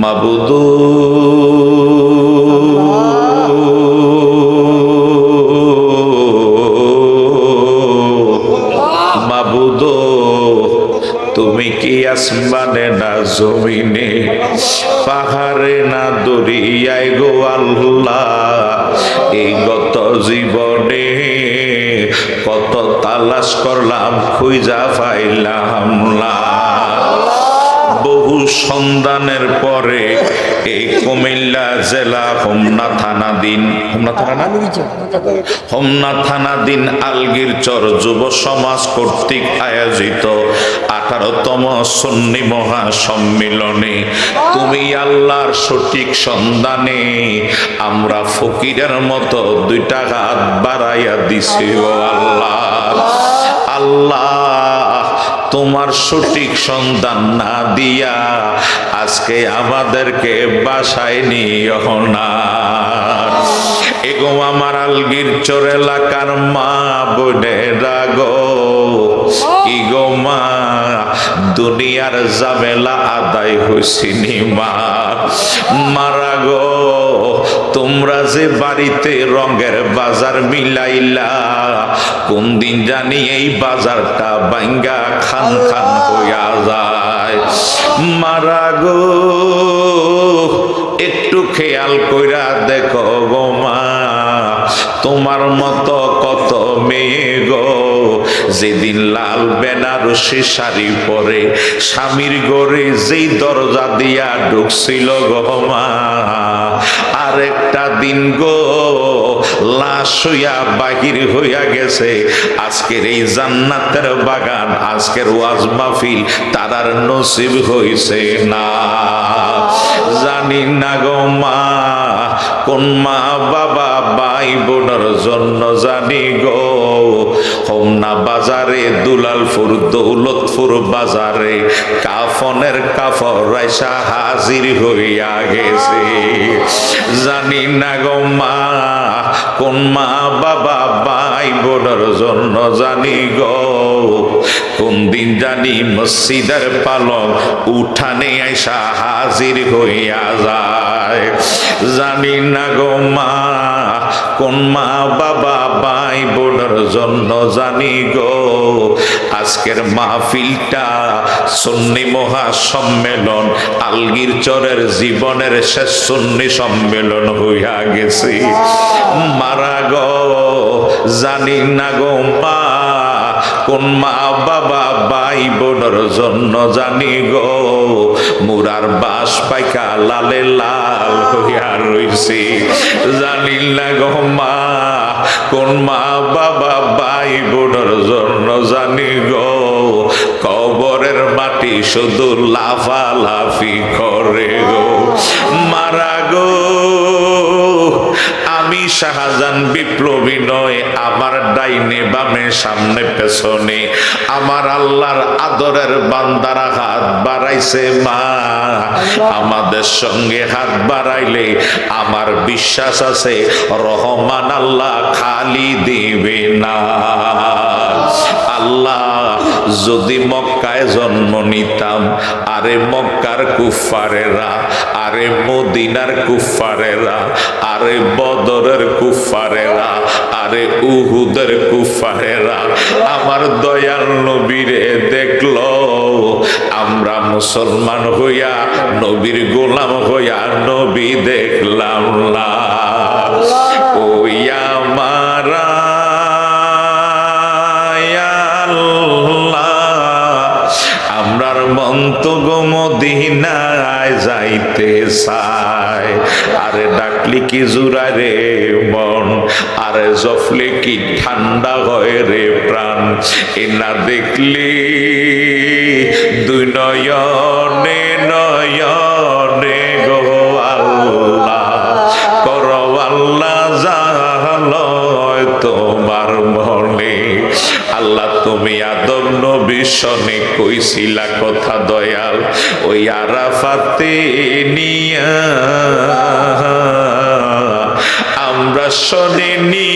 মাবুদু। মাবুদু, তুমি কি আসমানে না জমিনে, পাহাড়ে না দরিয়ায় গো আল্লাহ? এই গত জীবনে কত তালাশ করলাম, খুঁজা পাইলাম না। বহু সন্ধানের পরে এই কুমিল্লা জেলা হোমনা থানাধীন, হোমনা থানা না? হোমনা থানাধীন আলগির চর যুব সমাজ কর্তৃক আয়োজিত আঠারোতম সন্নি মহা সম্মিলনে তুমি আল্লাহর সঠিক সন্ধানে আমরা ফকিরের মতো দুইটা হাত বাড়াইয়া দিছি ও আল্লাহ। আল্লাহ তোমার সঠিক সন্তান না দিয়া আজকে আমাদেরকে বাসায় নিও না। এগো আমার আলগির চোর এলাকার মা বোনেরা গো ইগো মা দুনিয়ার জামেলা আদায় হইছিনি মা। মারা গো তোমরা যে বাড়িতে রঙের বাজার মিলাইলা কোন দিন জানি এই বাজারটা বাঙ্গা খান খান হইয়া যায়। মারা গো একটু খেয়াল কইরা দেখো গো মা, তোমার মতো কত মেয়ে গো। যেদিন লাল বেনারসি শাড়ি পরে স্বামীর গড়ে যেই দরজা দিয়া ঢুকছিল গো মা, আরেকটা দিন গো লাশ হইয়া বাহির হইয়া গেছে। আজকের এই জান্নাতের বাগান, আজকের ওয়াজ মাহফিল তারার নসিব হইছে না। জানি না গো মা, কোন মা বাবা, ভাই বোনের জন্য জানি গো হোমনা বাজারে দুলালপুর দৌলতপুর বাজারে, কাফনের কাফর রাইসা হাজির হইয়া গেছে। জানি না গো মা, কোন মা বাবা ভাই বোনের জন্য জানি গো কোন দিন জানি মসজিদের পালক উঠানে আইসা হাজির হইয়া যায়। জানি না গো মা, কোন মা বাবা ভাই বোনের জন্য জানি গো। আজকের মাহফিলটা সন্নি মহা সম্মেলন আলগির চরের জীবনের শেষ সন্নি সম্মেলন হইয়া গেছে। মারা গো, জানি না গো মা কোন মা বাবা ভাই বোনের জন্য জানি গো, মুরার বাস পাইকা লালে লাল হইয়া রইছে। জানি না গো মা, কোন মা বাবা ভাই বোনের জন্য জানি গো, কবরের মাটি শুধু লাফালাফি করে গো। মারা গো আমি শাহজাহান বিপ্লবী নয় আমার ডাইনে বামে সামনে পেছনে। আমার আল্লাহর আদরের বান্দারা হাত বাড়াইছে মা। আমাদের সঙ্গে হাত বাড়াইলে আমার বিশ্বাস আছে রহমান আল্লাহ খালি দিবে না। আল্লাহ যদি মক্কায় জন্ম নিতাম আরে মক্কার কুফারেরা আরে মদিনার কুফারেরা আরে বদরের কুফারেরা আরে উহুদের কুফারেরা আমার দয়াল নবীরে দেখল আমরা মুসলমান হইয়া নবীর গোলাম হইয়া নবী দেখলাম না। ওই আমারা মন্তব্য মদিনায় যাইতে চায়। আরে ডাকলি কি জুড়ায় রে মন? আরে জফলে কি ঠান্ডা হয় রে প্রাণ? এনা দেখলি দুই নয়নে নয়নে তোমার মনে। আল্লাহ, তুমি আদম নবী শনে কইছিলা কথা দয়াল, ওই আরাফাতে নিয়া। আমরা শোনেনি,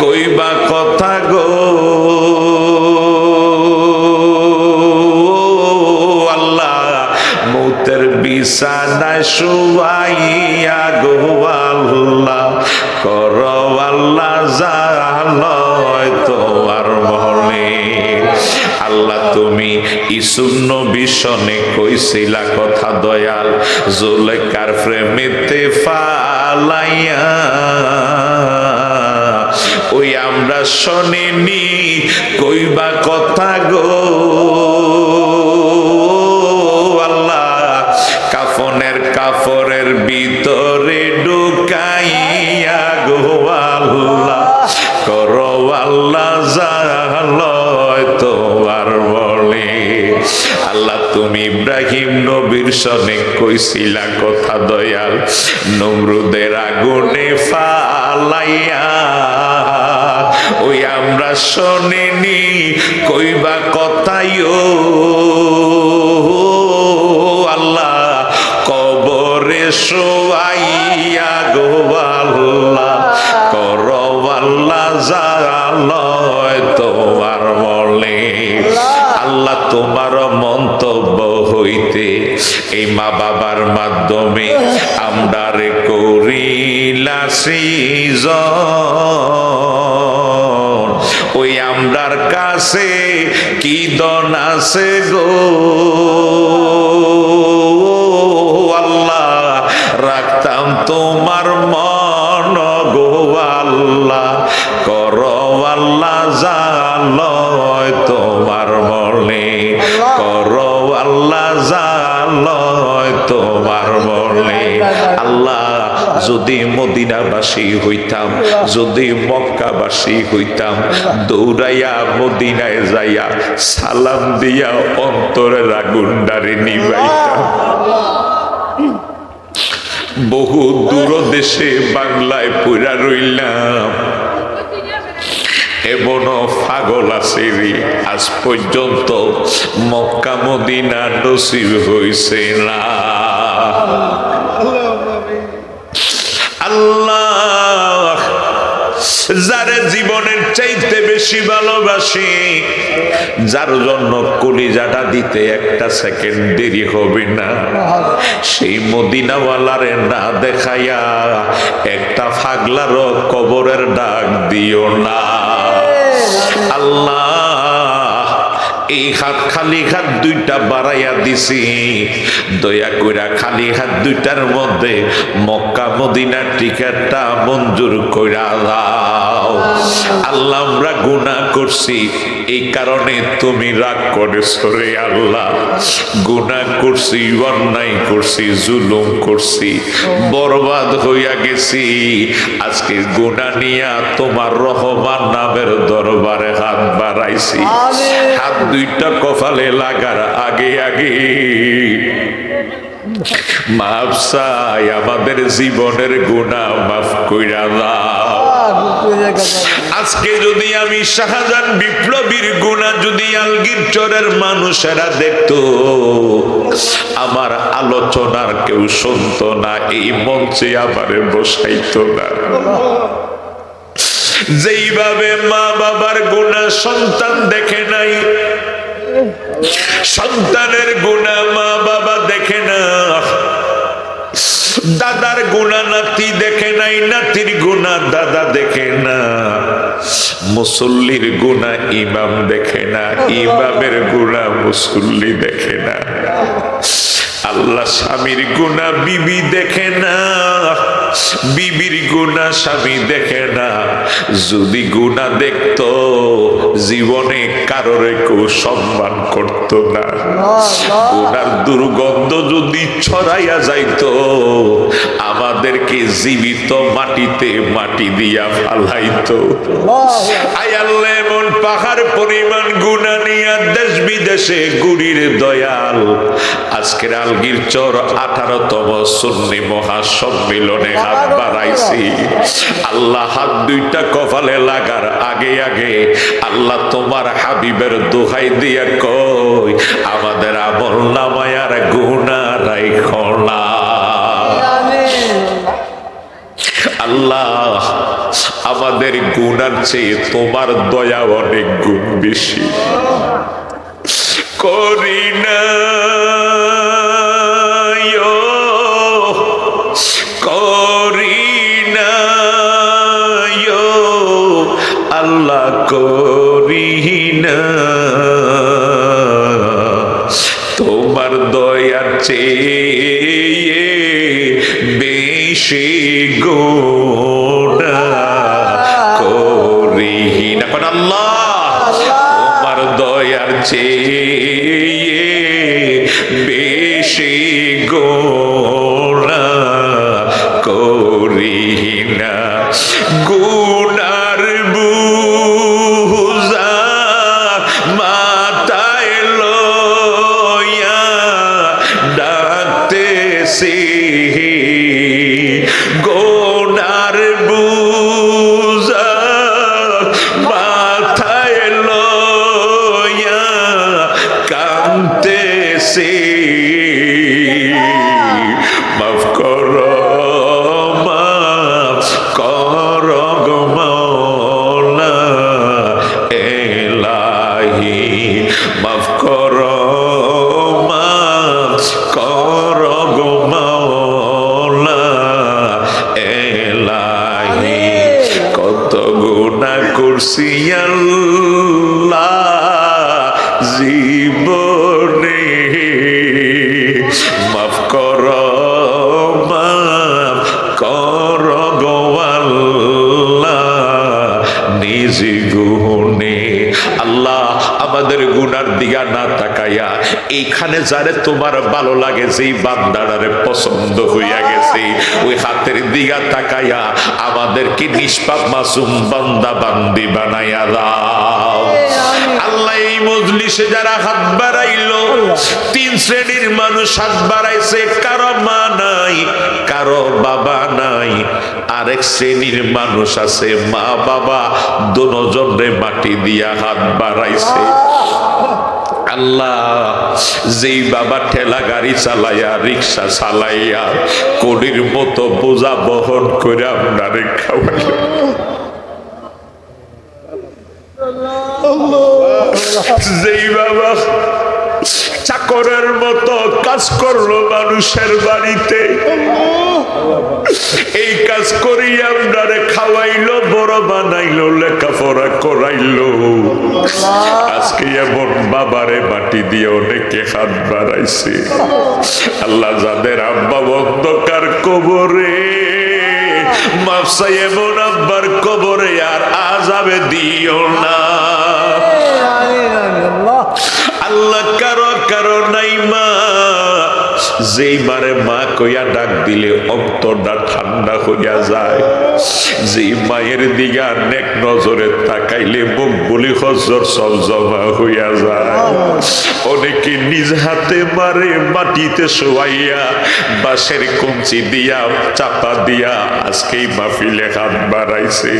কইবা কথা গো। আল্লাহ, মৌতের বিছানায় শুয়াইয়া আল্লাহ, তুমি ইসুন্ন বিশনে কইছিলা কথা দয়াল, জুলেকার ফালাইয়া। ওই আমরা শোনেনি কইবা কথা গো। আল্লাহ, কাফনের কাফরের ভিতরে ঢুকাইয়া জালয় তোমার আল্লাহ, তুমি ইব্রাহিম নবীর সনে কইছিলা কথা দয়াল, নমরুদের আগুনে ফালাইয়া। ওই আমরা শোনেনি, কইবা কথাইও আল্লাহ, কবরে শোয়াইয়া গো আল্লাহ, কর আল্লাহ জালয় এই মা বাবার মাধ্যমে আমরা রে করিলা সৃজন ওই আমরার কাছে কি দন আছে গো? আল্লাহ রাখতাম তোমার মন গো আল্লাহ। কর আল্লাহ জালয় তোমার মনে। কর আল্লাহ জালয় তোমার মনে আল্লাহ, যদি মদিনাবাসী হইতাম, যদি মক্কাবাসী হইতাম, দৌড়াইয়া মদিনায় যাইয়া সালাম দিয়া অন্তরের আগুন্ডারে নিবাইতাম। বহু দূর দেশে বাংলায় পুরা রইলাম। এমন পাগল আছে আজ পর্যন্ত মক্কা মদিনা নসিব হইছে না। আল্লাহ, যারে জীবনের চাইতে বেশি ভালোবাসি, যার জন্য কলিজাটা দিতে একটা সেকেন্ড দেরি হবে না। সেই মদিনাওয়ালারে না দেখাইয়া একটা ফাগলারও কবরের ডাক দিও না। আল্লাহ এই হাত, খালি হাত দুইটা বাড়াইয়া দিছি। দয়া কইরা খালি হাত দুইটার মধ্যে মক্কা মদিনার টিকেটটা মঞ্জুর কইরা দাও। আল্লাহ, আমরা গুনাহ করছি। এই কারণে তুমি রাগ করেছ রে আল্লাহ। গুনাহ করছি, অন্যায় করছি, জুলুম করছি, বরবাদ হইয়া গেছি। আজকে গুনাহ নিয়া তোমার রহমান নামের দরবারে হাত বাড়াইছি হাত দুইটা কপালে লাগার আগে আগে। মাফ চাই আমাদের জীবনের গুণা মাফ কইরা দাও। আজকে যদি আমি শাহজাহান বিপ্লবীর গুণা যদি আলগির চরের মানুষেরা দেখতো আমার আলোচনার কেউ শুনতো না এই মঞ্চে আমারে বসাইতো না। যেইভাবে মা বাবার গুণা সন্তান দেখে নাই, সন্তানের গুণা মা বাবা দেখে না, দাদার গুণা নাতি দেখে নাই, নাতির গুণা দাদা দেখে না, মুসল্লির গুণা ইমাম দেখে না, ইমামের গুণা মুসল্লি দেখে না, আল্লাহ স্বামীর গুণা বিবি দেখে না। বিবির গুণা স্বামী দেখে না। যদি গুণা দেখতো জীবনে কারোর কেউ সম্মান করত না। গুণার দুর্গন্ধ যদি ছড়াইয়া যাইতো আমাদেরকে জীবিত মাটিতে মাটি দিয়া ফালাইতো। আয়াল্লা পাহাড় পরিমাণ গুণা নিয়া দেশ বিদেশে গুড়ির দয়াল। আজকের আলগির চর আঠারোতম সুন্নি মহাসম্মিলনে হাত বাড়াইছি। আল্লাহ হাত দুইটা কপালে লাগার আগে আগে আল্লাহ তোমার হাবিবের দোহাই দিয়া কই আমাদের আমল নামায়ার গুণা রাইখো না। আল্লাহ আমাদের গুণার চেয়ে তোমার দয়া অনেক গুণ বেশি। করি না করি না আল্লাহ করি না। তাকাইয়া এইখানে যারে তোমার ভালো লাগে যেই বান্দারারে পছন্দ হইয়া গেছে ওই হাতের দিগা তাকাইয়া আমাদেরকে নিষ্পাপ মাসুম বান্দা বান্দি বানাইয়া দাও। আল্লাহ এই মজলিসে যারা হাত বাড়াইলো তিন শ্রেণির মানুষ হাত বাড়াইছে কারও মা নাই কারও বাবা নাই আরেক শ্রেণির মানুষ আছে মা বাবা দুজনে মাটি দিয়া হাত বাড়াইছে। আল্লাহ, যেই বাবা ঠেলা গাড়ি চালাইয়া, রিক্সা চালাইয়া কোডির মতো বোঝা বহন করে আপনারে যেই বাবা চাকরের মতো কাজ করল মানুষের বাড়িতে। এই কাজ করি আপনারে খাওয়াইলো বড় বানাইলো লেখাপড়া করাইলো। আজকে এমন বাবারে মাটি দিয়ে অনেকে হাত বাড়াইছে। আল্লাহ যাদের আব্বা অন্ধকার কবরে মাফসাই এমন আব্বার কবরে আর আজাবে দিও না। আল্লাহ কারও কারও নাই মা। যেই মারে মা কইয়া ডাক দিলে অন্তরটা ঠান্ডা হইয়া যায়। যেই মায়ের দিগা নেক নজরে তাকাইলে মুখ বলি হজর সব জমা হইয়া যায়। অনেকে নিজ হাতে মারে মাটিতে শোয়াইয়া, বাঁশের কঞ্চি দিয়া, চাপা দিয়া আজকেই মাহফিলে হাত বাড়াইছে।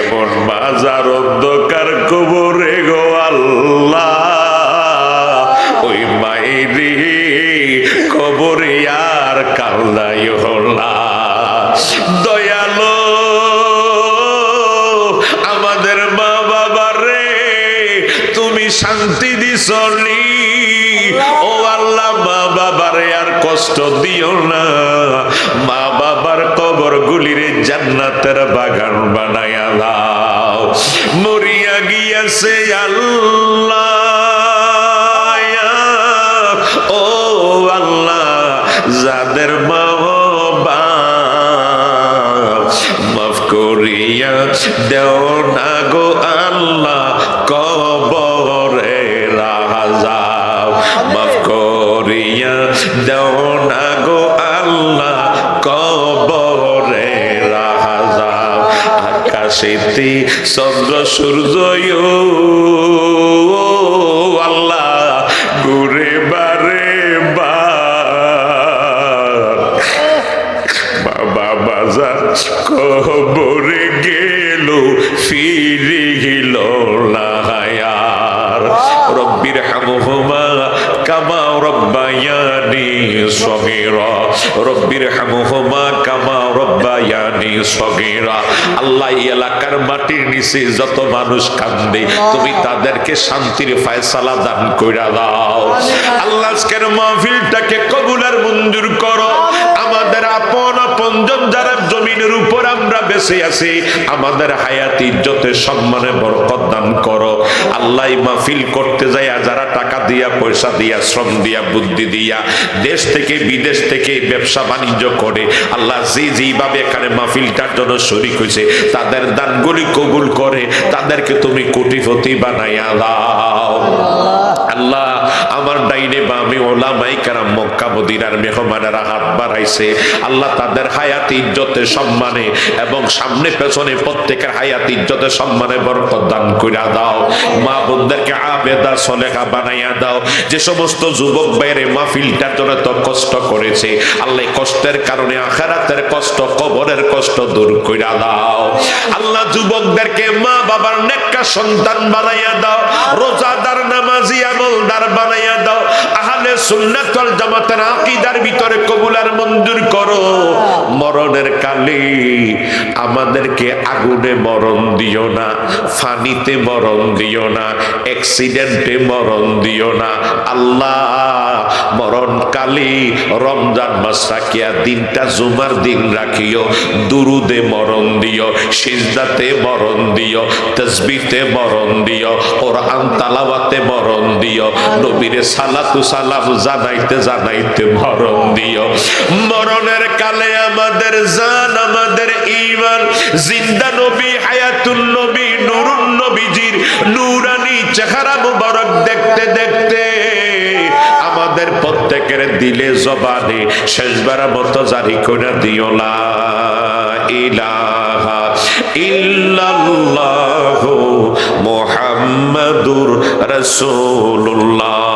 এমন মাজার অন্ধকার কবরে গো আল্লাহ। আর কাল্লাই হলা। দয়ালো, আমাদের মা বাবা রে, তুমি শান্তি দিসনি। ও আল্লাহ, মা বাবারে আর কষ্ট দিও না। মা বাবার কবর গুলিরে জান্নাতের বাগান বানায়া দাও মরিয়া গিয়াছে আল্লাহ। দেও না গো আল্লাহ কবরে রাজাও। মাফ করিয়া দেও না গো আল্লাহ কবরে রাজাও। আকাশেতে চন্দ্র, সূর্য আল্লাহ রব্বায়ানি সগীরা রব্বির হামহুমা কামা রব্বায়ানি সগীরা। আল্লাহ এই এলাকার মাটির নিচে যত মানুষ কান্দে তুমি তাদেরকে শান্তির ফয়সালা দান কইরা দাও। আল্লাহ। আজকের মাহফিলটাকে কবুল আর মঞ্জুর করো। আমাদের যারা জমিনের উপর আমরা বেঁচে আছি, আমাদের হায়াত ইজ্জতে সম্মানে বরকত দান করো। আল্লাহ মাহফিল করতে যায় যারা টাকা দিয়া, পয়সা দিয়া, শ্রম দিয়া, বুদ্ধি দিয়া দেশ থেকে বিদেশ থেকে ব্যবসা বাণিজ্য করে, আল্লাহ যে যেইভাবে এখানে মাহফিলটার জন্য শরিক হয়েছে তাদের দানগুলি কবুল করে, তাদেরকে তুমি কোটিপতি বানাইয়া দাও। বামে ওলামাই কারাম মক্কা মদিনার মেহমানেরা হাত বাড়াইছে। আল্লাহ তাদের হায়াত, ইজ্জতে সম্মানে এবং সামনে পেছনে প্রত্যেকের হায়াত, ইজ্জতে সম্মানে বরকত দান দাও। মা বোনদেরকে আবেদা বানাইয়া দাও। যে সমস্ত যুবক বাইরে জন্য তো কষ্ট করেছে, আল্লাহ কষ্টের কারণে আখারাতের কষ্ট, কবরের কষ্ট দূর কইরা দাও। আল্লাহ যুবকদেরকে মা বাবার নেককা সন্তান বানাইয়া দাও। রোজাদার, নামাজি, আমলদার বানাইয়া দাও আহলে সুন্নাত ওয়াল জামাতের আকীদার ভিতরে কবুলার মঞ্জুর করো। মরণের কালে আমাদেরকে আগুনে মরণ দিও না, ফানিতে মরণ দিও না, অ্যাক্সিডেন্টে মরণ দিও না। আল্লাহ মরণ কালে রমজান মাস রাখিয়া দিনটা জুমার দিন রাখিও, দুরুদে মরণ দিও, সিজদাতে মরণ দিও তসবিতে মরণ দিও, কোরআন তালাওয়াতে মরণ দিও। নবীরে সালাতু সালাম জানাইতে জানাইতে মরণ দিও। মরণের কালে আমাদের জান, আমাদের ঈমান। জিন্দা নবী, হায়াতুন নবী, নুরুন নবীজির নূরানি চেহারা মুবারক দেখতে দেখতে আমাদের প্রত্যেকের দিলে জবানে শেষবার মতো জারি করে দিও। লা ইলাহা ইল্লাল্লাহু মুহাম্মাদুর রাসূলুল্লাহ।